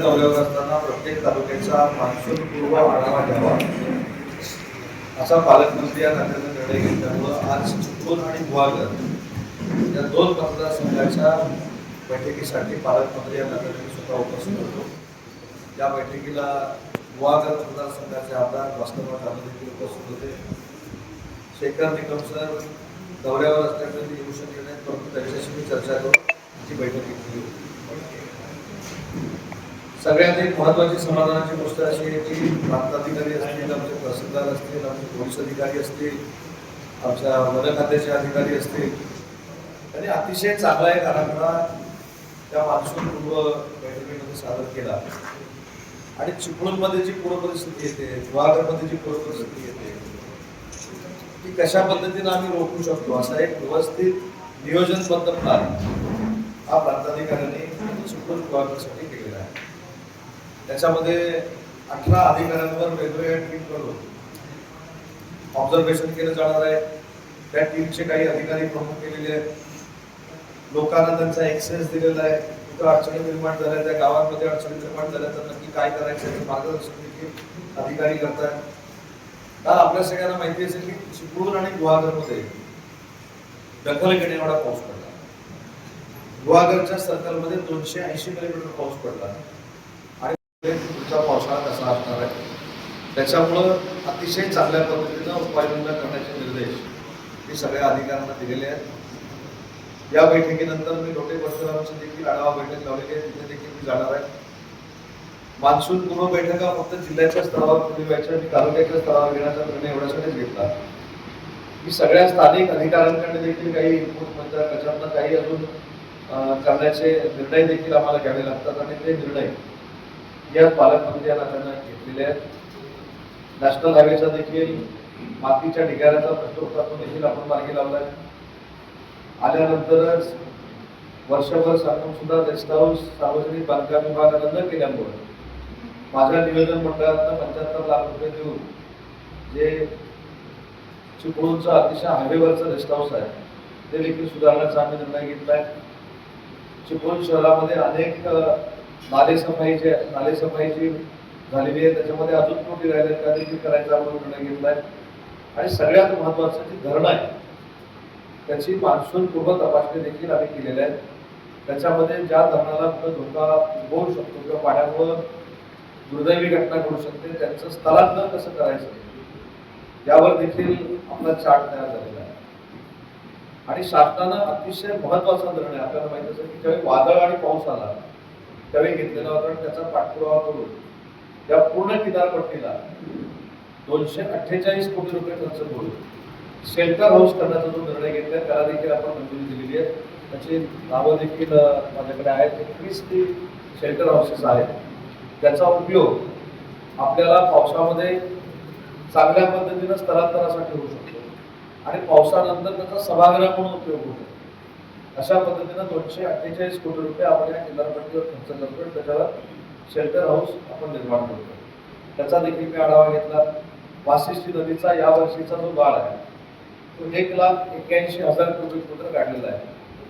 दौऱ्यावर असताना प्रत्येक तालुक्याचा मान्सून पूर्व आढावा घ्यावा. असा पालकमंत्री या खात्याचा निर्णय घेतल्यामुळं आज चिपळूण आणि गुहागर या दोन मतदारसंघाच्या बैठकीसाठी पालकमंत्री या खात्याने स्वतः उपस्थित होतो. या बैठकीला गुहागर मतदारसंघाचे आमदार वास्तव देखील उपस्थित होते. शेखर निकम सर दौऱ्यावर असल्यामुळे येऊ शकले नाहीत परंतु त्यांच्याशी मी चर्चा करून ती बैठक घेतली सगळ्यात एक महत्वाची समाधानाची गोष्ट अशी आहे की प्रांताधिकारी असतील आमचे तहसीलदार असतील आमचे पोलीस अधिकारी असतील आमच्या वन खात्याचे अधिकारी असतील. त्यांनी अतिशय चांगला एक आराखडा त्या मान्सून पूर्व बैठकीमध्ये सादर केला. आणि चिपळूणमध्ये जी पूर परिस्थिती येते गुहागरमध्ये जी पूर परिस्थिती येते ती कशा पद्धतीनं आम्ही रोखू शकतो? असा एक व्यवस्थित नियोजनबद्ध प्लॅन हा प्रांताधिकाऱ्यांनी चिपळूण गुहागरसाठी केला त्याच्यामध्ये अठरा अधिकाऱ्यांवर वेगवेगळ्या टीम करून ऑब्झर्वेशन केलं जाणार आहे. त्या टीमचे काही अधिकारी प्रमुख केलेले आहेत. लोकांना त्यांचा एक्सेस दिलेला आहे. कुठं अडचणी निर्माण झाल्या त्या गावांमध्ये अडचणी निर्माण झाल्या तर नक्की काय करायचं याचं मार्गदर्शन देखील अधिकारी करतात काल आपल्या सगळ्यांना माहिती असेल की चिपळूण आणि गुहागरमध्ये दखल घेणे एवढा पाऊस पडला. गुहागरच्या सर्कलमध्ये दोनशे ऐंशी मिलीमीटर पाऊस पडला. पुढच्या पावसाळा कसा असणार आहे. त्याच्यामुळं अतिशय चांगल्या पद्धतीनं उपाययोजना करण्याचे निर्देश मी सगळ्या अधिकाऱ्यांना दिलेले आहेत. या बैठकीनंतर मी लोटे परशुरामची देखील आढावा बैठक लावलेली आहे. तिथे देखील मी जाणार आहे. मान्सून पूर्व बैठका फक्त जिल्ह्याच्या स्तरावर पुढे व्हायच्या आणि तालुक्याच्या स्तरावर घेण्याचा निर्णय एवढ्यासाठीच घेतला. मी सगळ्या स्थानिक अधिकाऱ्यांकडे देखील काही इनपुट म्हणजे त्याच्यातनं काही अजून करण्याचे निर्णय देखील आम्हाला घ्यावे लागतात आणि ते निर्णय या पालकमंत्री या नात्यानं घेतलेले आहेत नॅशनल हायवेचा देखील मातीच्या ढिगाऱ्याचा प्रश्न देखील आपण मार्गी आहे आल्यानंतरच वर्षभर सांगून सुद्धा रेस्ट हाऊस सार्वजनिक बांधकाम विभागानं न केल्यामुळे माझ्या निवेदन मंडळातनं पंच्याहत्तर लाख रुपये देऊन जे चिपळूणचं अतिशय हायवेवरचं रेस्ट हाऊस आहे ते देखील सुधारण्याचा आम्ही निर्णय घेतला आहे चिपळूण शहरामध्ये अनेक अ, नालेसफाईचे नालेसफाईची झालेली आहे. त्याच्यामध्ये अजून त्रुटी राहिल्या त्या देखील करायचा आपण निर्णय घेतलाय. आणि सगळ्यात महत्वाचं जी धरणं आहे त्याची मान्सूनपूर्व तपासणी देखील आम्ही केलेली आहे. त्याच्यामध्ये ज्या धरणाला कुठं धोका उद्भवू शकतो किंवा पाण्यामुळं दुर्दैवी घटना घडू शकते त्यांचं स्थलांतर कसं करायचं? यावर देखील आपला चार्ट तयार झालेला आहे. आणि शासनानं अतिशय महत्त्वाचा निर्णय आपल्याला माहिती असेल की ज्यावेळी वादळ आणि पाऊस आला त्यावेळी घेतलेला होता आणि त्याचा पाठपुरावा करून त्या पूर्ण किनारपट्टीला दोनशे अठ्ठेचाळीस कोटी रुपये खर्च करून शेल्टर हाऊस करण्याचा जो निर्णय घेतला त्याला देखील आपण मंजुरी दिलेली आहे. त्याची नावं देखील माझ्याकडे आहेत. एकवीस ती शेल्टर हाऊसेस आहेत. त्याचा उपयोग आपल्याला पावसामध्ये चांगल्या पद्धतीनं स्थलांतरासाठी होऊ शकतो. आणि पावसानंतर त्याचा सभागृह म्हणून उपयोग होतो. अशा पद्धतीनं दोनशे अठ्ठेचाळीस कोटी रुपये आपण या किनारपट्टीवर खर्च करतो त्याच्यावर शेल्टर हाऊस आपण निर्माण करतो त्याचा देखील मी आढावा घेतला. वाशिष्ठी नदीचा या वर्षीचा जो गाळ आहे तो एक लाख एक्क्याऐंशी हजार कोटी मीटर काढलेला आहे.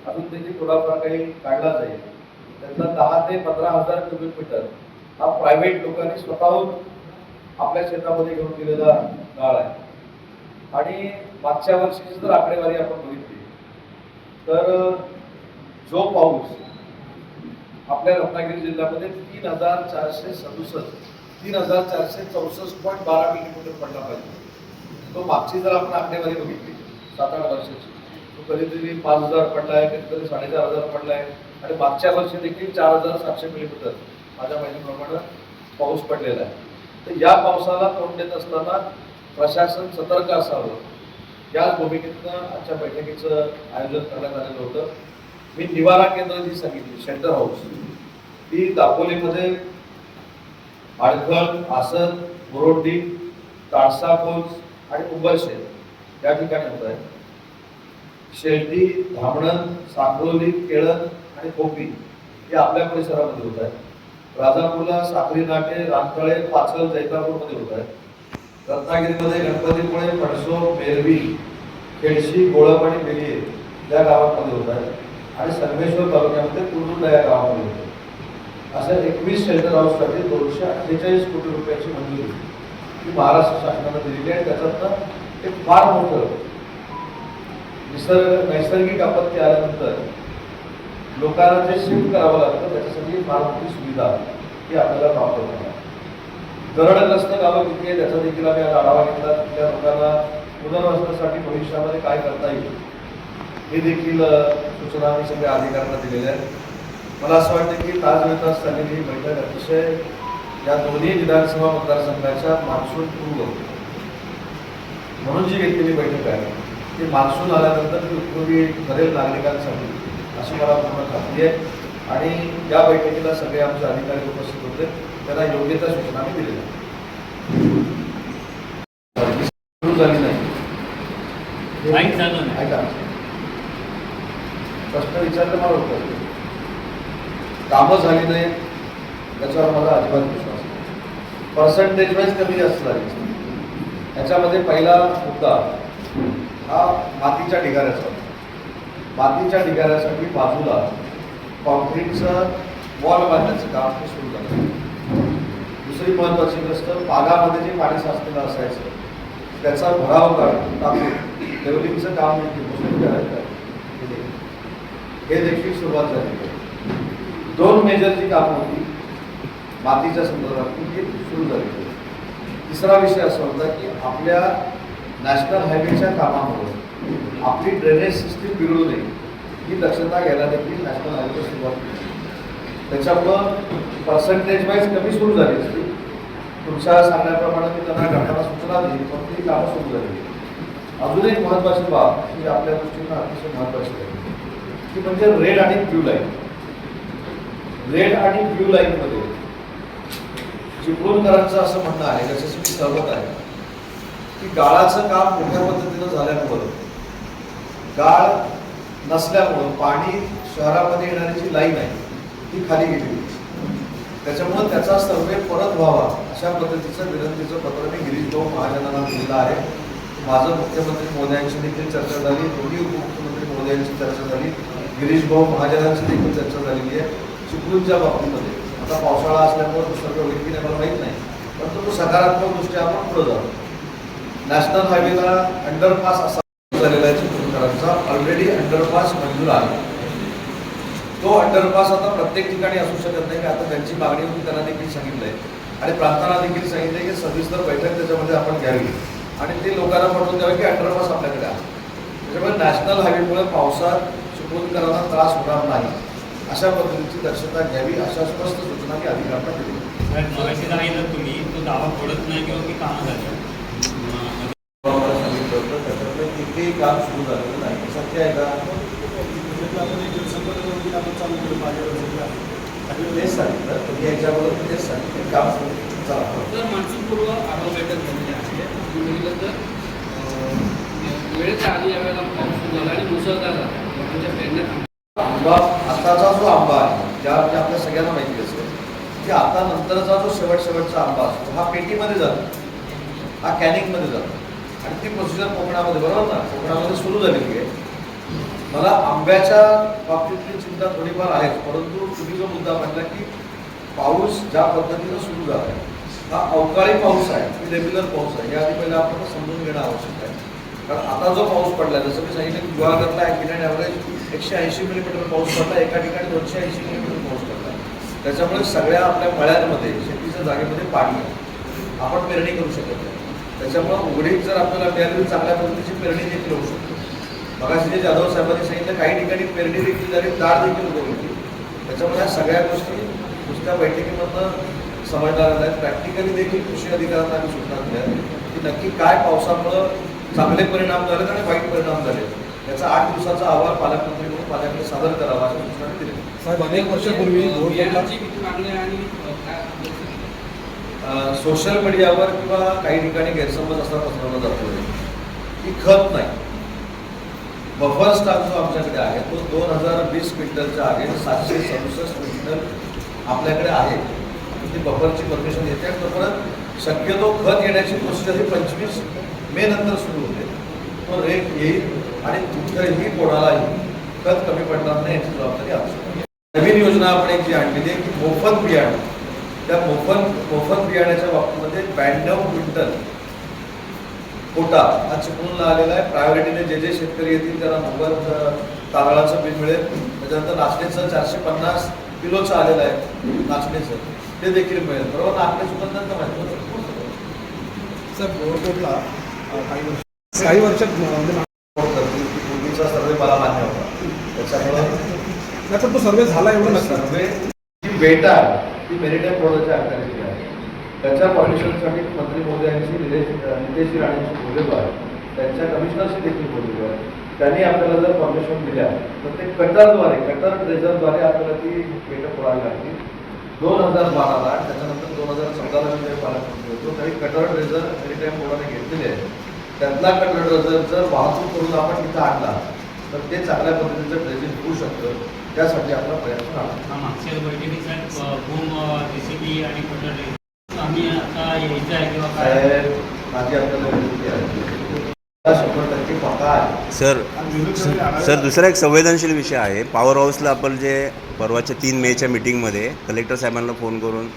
अजून त्याची थोडाफार काही काढला जाईल. त्यातला दहा ते पंधरा हजार क्युबिक मीटर हा प्रायव्हेट लोकांनी स्वतःहून आपल्या शेतामध्ये घेऊन दिलेला गाळ आहे. आणि मागच्या वर्षीची जर आकडेवारी आपण बघितली तर जो पाऊस आपल्या रत्नागिरी जिल्ह्यामध्ये तीन हजार चारशे सदुसष्ट तीन हजार चारशे चौसष्ट पॉईंट बारा मिलीमीटर पडला पाहिजे. तो मागची जर आपण आकडेवारी बघितली सात आठ वर्षाची तो कधीतरी पाच हजार पडलाय कधीतरी साडेचार हजार पडलाय आणि मागच्या वर्षी देखील चार हजार सातशे मिलीमीटर माझ्या माहितीप्रमाणे पाऊस पडलेला आहे. तर या पावसाला तोंड देत असताना प्रशासन सतर्क असावं. या भूमिकेतनं आजच्या बैठकीचं आयोजन करण्यात आलेलं होतं. मी निवारा केंद्र जी सांगितली शेल्टर हाऊस ती दापोलीमध्ये आडखळ आसन बोरोड्डी ताडसा खोज आणि उंबरशेत या ठिकाणी होत आहे. शेल्टी धामणन साखरोली केळन आणि कोपी हे आपल्या परिसरामध्ये होत आहे राजापूरला साखरी नाटे रानतळे पाचल जैतापूरमध्ये होत आहे रत्नागिरीमध्ये गणपतीपुळे पडसो मेरवी खेडशी गोळप आणि बेलिये या गावांमध्ये होत आहे आणि संगमेश्वर तालुक्यामध्ये कुर्डुंडा या गावामध्ये होत अशा एकवीस शेल्टर हाऊससाठी दोनशे अठ्ठेचाळीस कोटी रुपयाची मंजुरी ही महाराष्ट्र शासनानं दिलेली आहे. त्याच्यातनं एक फार मोठं निसर्ग नैसर्गिक आपत्ती आल्यानंतर लोकांना जे शिफ्ट करावं लागतं त्याच्यासाठी फार मोठी सुविधा ही आपल्याला प्राप्त होणार दरडग्रस्त गावं किती आहे त्याचा देखील आम्ही आज आढावा घेतला. तिथल्या लोकांना पुनर्वसनासाठी भविष्यामध्ये काय करता येईल हे देखील सूचना आम्ही सगळ्या अधिकाऱ्यांना दिलेल्या आहेत. मला असं वाटतं की ताज वेतास झालेली ही बैठक अतिशय या दोन्ही विधानसभा मतदारसंघाच्या मान्सून पूर्व. म्हणून जी घेतलेली बैठक आहे ती मान्सून आल्यानंतर ती उपयोगी ठरेल नागरिकांसाठी अशी मला पूर्ण खात्री आहे. आणि या बैठकीला सगळे आमचे अधिकारी उपस्थित होते. त्यांना योग्य त्या सूचना आम्ही दिलेल्या सुरू झाली नाही. ऐका. प्रश्न विचारले मला होतं. कामं झाली नाही याच्यावर मला अजिबात विश्वास नाही. पर्सेंटेज वाईज कमी जास्त झाली. याच्यामध्ये पहिला मुद्दा हा मातीच्या ढिगाऱ्याचा. मातीच्या ढिगाऱ्यासाठी बाजूला कॉन्क्रीटचं वॉल बांधण्याचं काम दुसरी महत्त्वाची गोष्ट बागामध्ये जे पाणी साचलेलं असायचं त्याचा भराव काढून लेवलिंगचं काम हे देखील सुरुवात झाली. दोन मेजरची कामं होती मातीच्या संदर्भात ती सुरू झाली. तिसरा विषय असा होता की आपल्या नॅशनल हायवेच्या कामामुळे आपली ड्रेनेज सिस्टीम बिघडू नये ही दक्षता घ्यायला देखील नॅशनल हायवे सुरुवात केली. त्याच्यामुळं पर्सेंटेज वाईज कमी सुरू झाली असती. तुमच्या सांगण्याप्रमाणे मी त्यांना घटना सूचना दिली पण ती कामं सुरू झाली. अजून एक महत्वाची बाब ही आपल्या दृष्टीनं अतिशय महत्वाची आहे. ती म्हणजे रेड आणि ब्ल्यू लाईन रेड आणि ब्ल्यू लाईनमध्ये चिपळूणकरांचं असं म्हणणं आहे त्याच्याशी मी सहमत आहे की गाळाचं काम मोठ्या पद्धतीनं झाल्यामुळं गाळ नसल्यामुळं पाणी शहरामध्ये येणारी जी लाईन आहे ती खाली गेली. त्याच्यामुळं त्याचा सर्वे परत व्हावा अशा पद्धतीचं विनंतीचं पत्र मी गिरीश भाऊ महाजनांना दिलेलं आहे. माझं मुख्यमंत्री मोदयांशी देखील चर्चा झाली दोन्ही उपमुख्यमंत्री मोदयांची चर्चा झाली गिरीश भाऊ महाजनांची देखील चर्चा झालेली आहे चिपळूणच्या बाबतीमध्ये. आता पावसाळा असल्यामुळे तो सर्व होईल की मला माहीत नाही परंतु तो सकारात्मक दृष्ट्या आपण पुढे जाऊ. नॅशनल हायवेला अंडरपास असा झालेला आहे चिपळूणकरांचा ऑलरेडी अंडरपास मंजूर आहे. तो अंडरपास आता प्रत्येक ठिकाणी असू शकत नाही. की आता त्यांची मागणी होती त्यांना देखील सांगितलंय. आणि प्रांतांना देखील सांगितलंय की सविस्तर बैठक त्याच्यामध्ये आपण घ्यावी. आणि ते लोकांना पटवून द्यावे की अंडरपास आपल्याकडे आहे. त्याच्यामुळे नॅशनल हायवेमुळे पावसात चिपळूणकरांना त्रास होणार नाही. अशा पद्धतीची दक्षता घ्यावी अशा स्पष्ट सूचना मी अधिकाऱ्यांना दिली. सांगितलं तुम्ही तो दावा पडत नाही किंवा की कामं झाली सांगितलं होतं त्याच्यातलं एकही काम सुरू झालेलं नाही. सत्य आहे का? तेच सांगितलं. तुम्ही याच्याबरोबर तेच सांगितलं. काम सुरू चला. तर मान्सूनपूर्व आढावा बैठक झालेली आहे आपण बघितलं तर अं, वेळेच्या आधी यावेळेला पाऊस झाला आणि मुसळधार झाला. लोकांच्या पेरण्या थांबल्या. आंबा आताचा जो आंबा आहे ज्या आपल्या सगळ्यांना माहिती असेल की आता नंतरचा जो शेवट शेवटचा आंबा असतो हा पेटीमध्ये जातो. हा कॅनिंगमध्ये जातो. आणि ती प्रोसिजर कोकणामध्ये बरोबर ना? कोकणामध्ये सुरू झालेली आहे. मला आंब्याच्या बाबतीतली चिंता थोडीफार आहेच परंतु तुम्ही जो मुद्दा म्हटला की पाऊस ज्या पद्धतीनं सुरू झाला आहे हा अवकाळी पाऊस आहे रेग्युलर पाऊस आहे या आधी पहिला आपण समजून घेणं आवश्यक आहे. कारण आता जो पाऊस पडला जसं मी सांगितलं की गुहागरला ॲक्सिडेंट ॲव्हरेज एकशे ऐंशी मिलीमीटर पाऊस पडला एका ठिकाणी दोनशे ऐंशी मिलीमीटर पाऊस पडला. त्याच्यामुळे सगळ्या आपल्या मळ्यांमध्ये शेतीच्या जागेमध्ये पाणी आहे. आपण पेरणी करू शकत नाही. त्याच्यामुळं उघडीत जर आपल्याला मिळाली तर चांगल्या पद्धतीची पेरणी देखील होऊ शकते. मगाशी जे जाधव साहेबांनी सांगितलं काही ठिकाणी पेरणी देखील झाली दाळ देखील उगवली त्याच्यामुळे ह्या सगळ्या गोष्टी नुसत्या बैठकीमधनं समजणार नाहीत. प्रॅक्टिकली देखील कृषी अधिकाऱ्यांना आम्ही सूचना दिल्या. की नक्की काय पावसामुळं चांगले परिणाम झालेत आणि वाईट परिणाम झाले याचा आठ दिवसाचा अहवाल पालकमंत्री म्हणून माझ्याकडे सादर करावा अशा सूचना मी दिल्या साहेब अनेक वर्षापूर्वी सोशल मीडियावर किंवा काही ठिकाणी गैरसमज असा पसरवला जातो की खत नाही. बफर स्टॉक जो आमच्याकडे आहे तो दोन हजार वीस क्विंटलच्या आहे सातशे सदुसष्ट क्विंटल आपल्याकडे आहे ती बफरची परमिशन येते. आणि परत शक्यतो खत येण्याची प्रोसिजर ही पंचवीस मे नंतर सुरू होते. तो रेट येईल आणि कुठेही कोणालाही खत कमी पडणार नाही याची जबाबदारी आवश्यक नवीन योजना आपण एक जी आणलेली आहे की मोफत बियाणं. त्या मोफत मोफत बियाण्याच्या बाबतीमध्ये ब्याण्णव क्विंटल कोटा हा चिपळूणला आलेला आहे. प्रायोरिटीने जे जे शेतकरी येतील त्यांना अ, तांदळाचं बी मिळेल. त्याच्यानंतर नाचणीचं चारशे पन्नास किलोचं आलेलं आहे. नाचणीचं. ते देखील मिळेल. बरोबर? नाचणी सुद्धा माहिती होतं. सर काही वर्ष काही म्हणजे पूर्वीचा सर्वे मला मान्य होता. त्याच्यामुळे तो सर्वे झाला एवढं सर्वे जी बेटा ती मेरिटाईम बोर्डाच्या आहे. त्याच्या परमिशनसाठी मंत्री मोदयांशी निलेश नितेश राणेंशी बोललेलो आहे. त्यांच्या कमिशनरशी देखील बोललेलो आहे. त्यांनी आपल्याला जर परमिशन दिल्या तर ते कटरद्वारे कटर ट्रेझरद्वारे आपल्याला ती बेटं पुरावी लागली दोन हजार बाराला त्याच्यानंतर दोन हजार चौदाला मी पालकमंत्री होतो त्यावेळी कटर ट्रेझर मेरिटाईम बोर्डाने घेतलेले आहे त्यातला कटर ट्रेझर जर वाहतूक करून आपण तिथं आणला तर ते चांगल्या पद्धतीचं ट्रेझिंग होऊ शकतं. त्यासाठी आपला प्रयत्न आहे. मागच्या बैठकीत साहेब बूम जेसीबी आणि कटर आम्ही आता यायचं आहे किंवा काय? साहेब माझी आपल्याला विनंती आहे. शंभर टक्के पक्का आहे. सर सर दुसरा एक संवेदनशील विषय आहे. पॉवर हाऊसला आपण जे परवाच्या तीन मेच्या मिटिंगमध्ये कलेक्टर साहेबांना फोन करून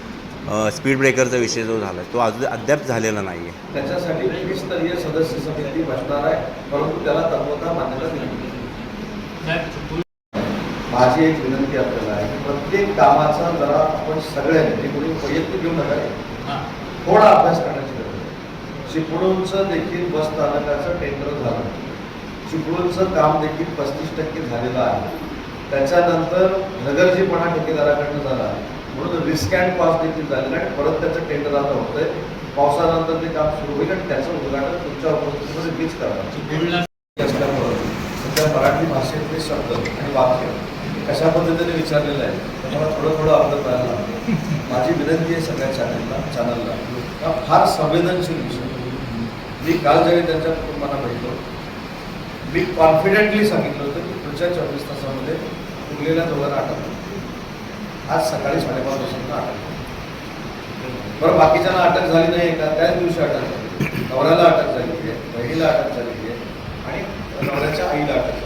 स्पीड ब्रेकरचा विषय जो झाला तो अजून अद्याप झालेला नाही आहे त्याच्यासाठी त्रिस्तरीय सदस्य समिती बसणार आहे. परंतु त्याला तत्वता मान्यता दिली साहेब माझी एक विनंती आपल्याला आहे की प्रत्येक कामाचा जरा आपण सगळ्यांनी कोणी वैयक्तिक घेऊ नका हां थोडा अभ्यास करण्याची गरज आहे चिपळूणचं देखील बस स्थानकाचं टेंडर झालं. चिपळूणचं काम देखील पस्तीस टक्के झालेलं आहे. त्याच्यानंतर नगरजीपणा ठेकेदाराकडनं झाला. म्हणून रिस्क अँड कॉस्ट देखील झालेलं आहे. परत त्याचं टेंडर आता होतंय. पावसानंतर ते काम सुरू होईल आणि त्याचं उद्घाटन तुमच्या उपस्थितीमध्ये मीच करणार. असल्यामुळं सध्या मराठी भाषेतले शब्द आणि वाक्य कशा पद्धतीने विचारलेलं आहे मला थोडं थोडं व्हायला लागतं माझी विनंती आहे सगळ्या चॅनलला चॅनलला हा फार संवेदनशील विषय. मी काल ज्यावेळी त्यांच्या कुटुंबांना भेटलो मी कॉन्फिडेंटली सांगितलं होतं की पुढच्या चोवीस तासामध्ये उरलेल्या दोघांना अटक आज सकाळी साडेपाच वाजता अटक बरं बाकीच्यांना अटक झाली नाही का? त्याच दिवशी अटक झाली. नवऱ्याला अटक झाली आहे बहिणीला अटक झाली आहे आणि नवऱ्याच्या आईला अटक झाली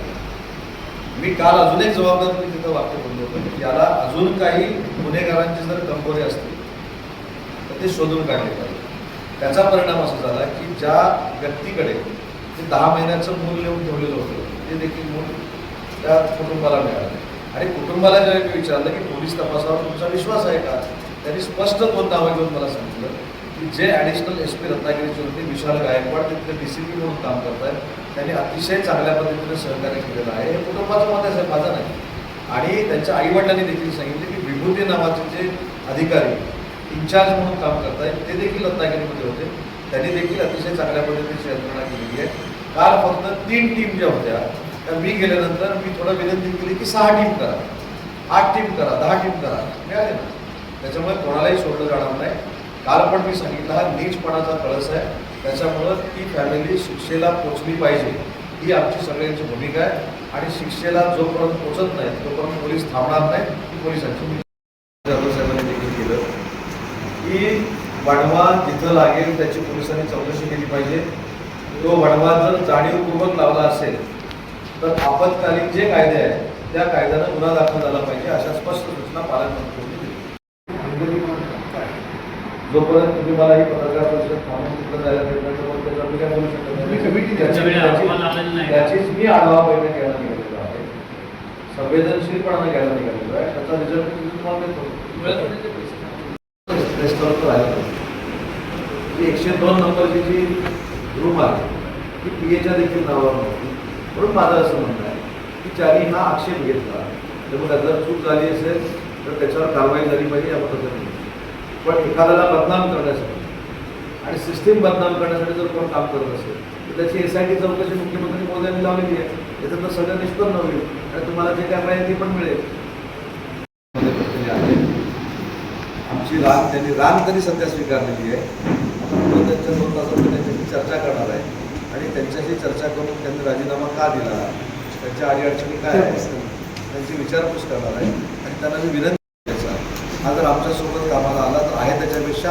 मी काल अजून एक जबाबदार मी तिथं वाक्य बोललो होतो की याला अजून काही गुन्हेगारांचे जर कंबोरे असतील तर ते शोधून काढले पाहिजे. त्याचा परिणाम असा झाला की ज्या व्यक्तीकडे ते दहा महिन्याचं मूल लिहून ठेवलेलं होतं ते देखील मूल त्या कुटुंबाला मिळालं. आणि कुटुंबाला ज्या मी विचारलं की पोलीस तपासावर तुमचा विश्वास आहे का? त्यांनी स्पष्ट दोन नावं घेऊन मला सांगितलं की जे ॲडिशनल एस पी रत्नागिरीचे होते विशाल गायकवाड तिथले डी सी पी म्हणून काम करत आहेत त्यांनी अतिशय चांगल्या पद्धतीने सहकार्य केलेलं आहे. हे कुटुंबाचं मत आहे माझं नाही. आणि त्यांच्या आईवडिलांनी देखील सांगितले की विभूती नावाचे जे अधिकारी इन्चार्ज म्हणून काम करतायत ते देखील रत्नागिरीमध्ये होते. त्यांनी देखील अतिशय चांगल्या पद्धतीने यंत्रणा केलेली आहे. काल फक्त तीन टीम ज्या होत्या त्या मी गेल्यानंतर मी थोडं विनंती केली की सहा टीम करा. आठ टीम करा दहा टीम करा. मिळाले ना? त्याच्यामुळे कोणालाही सोडलं जाणार नाही. काल पण मी सांगितलं हा नीचपणाचा कळस आहे. त्याच्यामुळं ती फॅमिली शिक्षेला पोचली पाहिजे. ही आमची सगळ्यांची भूमिका आहे. आणि शिक्षेला जोपर्यंत पोचत नाही तोपर्यंत पोलीस थांबणार नाही. ही पोलिसांची साहेबांनी देखील केलं. की वडवा जिथं लागेल त्याची पोलिसांनी चौकशी केली पाहिजे. तो वडवा जर जाणीवपूर्वक लावला असेल तर आपत्कालीन जे कायदे आहेत त्या कायद्यानं गुन्हा दाखल झाला पाहिजे अशा स्पष्ट सूचना पालकमंत्र्यांनी दिली जोपर्यंत तुम्ही मला ही पत्रकार परिषद थांबून जायला देत नाही तोपर्यंत त्याच्यावर मी काय बोलू शकत नाही. कमिटी त्याची- त्याची-. त्याचीच मी आढावा बैठक घ्यायला निघालेलो आहे. संवेदनशीलपणाने घ्यायला निघालेलो आहे. त्याचा रिझल्ट मी तुम्हाला देतो. रेस्टॉरंट राहिलं पाहिजे. ही एकशे दोन नंबरची जी रूम आहे ती पी एच्या देखील नावावर नव्हती. म्हणून माझं असं म्हणणं आहे की ज्यांनी हा आक्षेप घेतला. त्यामुळे जर चूक झाली असेल तर त्याच्यावर कारवाई झाली पाहिजे या पद्धतीने. पण एखाद्याला बदनाम करण्यासाठी आणि सिस्टीम बदनाम करण्यासाठी जर कोण काम करत असेल तर त्याची एस आय टी चौकशी मुख्यमंत्री मोदयांनी लावलेली आहे. त्याच्यात तर सगळं निष्पन्न होईल आणि तुम्हाला जे काय माहिती ते पण मिळेल. आमची रान त्यांनी रान तरी सध्या स्वीकारलेली आहे आता त्यांच्या दोन त्यांच्याशी चर्चा करणार आहे. आणि त्यांच्याशी चर्चा करून त्यांनी राजीनामा का दिला? त्यांच्या अडीअडचणी काय आहेत? त्यांची विचारपूस करणार आहे. आणि त्यांना मी विनंती करायचा हा जर आमच्या कामाला आला तर आहे त्याच्यापेक्षा